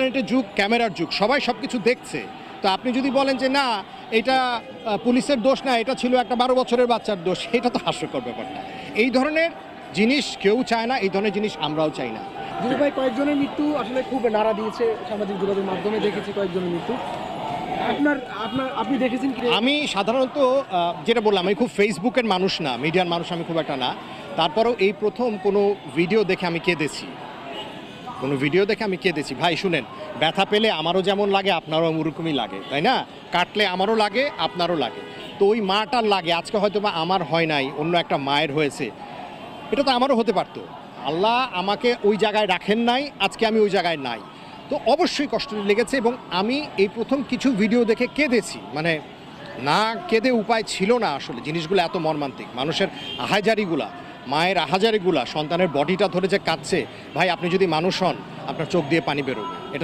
ইন্টারনেটের যুগ ক্যামেরার যুগ সবাই সব কিছু দেখছে। তো আপনি যদি বলেন যে না এটা পুলিশের দোষ না এটা ছিল একটা বারো বছরের বাচ্চার দোষ এটা তো হাস্যকর ব্যাপারটা। এই ধরনের জিনিস কেউ চায় না এই ধরনের জিনিস আমরাও চাই না। ভাই কয়েকজনের মৃত্যু আসলে খুব নাড়া দিয়েছে সামাজিক যোগাযোগ মাধ্যমে দেখেছি কয়েকজনের মৃত্যু। আপনার আপনার আপনি দেখেছেন কি আমি সাধারণত যেটা বললাম আমি খুব ফেসবুকের মানুষ না মিডিয়ার মানুষ আমি খুব একটা না। তারপরেও এই প্রথম কোনো ভিডিও দেখে আমি কেঁদেছি। কোনো ভিডিও দেখে আমি কেঁদেছি। ভাই, শুনেন, ব্যথা পেলে আমারও যেমন লাগে, আপনারও ওরকমই লাগে, তাই না? কাটলে আমারও লাগে, আপনারও লাগে। তো ওই মাটার লাগে, আজকে হয়তো বা আমার হয় নাই, অন্য একটা মায়ের হয়েছে। এটা তো আমারও হতে পারতো। আল্লাহ আমাকে ওই জায়গায় রাখেন নাই, আজকে আমি ওই জায়গায় নাই। তো অবশ্যই কষ্ট লেগেছে এবং আমি এই প্রথম কিছু ভিডিও দেখে কেঁদেছি। মানে না কেঁদে উপায় ছিল না আসলে, জিনিসগুলো এত মর্মান্তিক। মানুষের আহাজারিগুলা মায়ের আহাজারিগুলা, সন্তানের বডিটা ধরে যে কাঁদছে, ভাই আপনি যদি মানুষ হন, আপনার চোখ দিয়ে পানি বেরোবে। এটা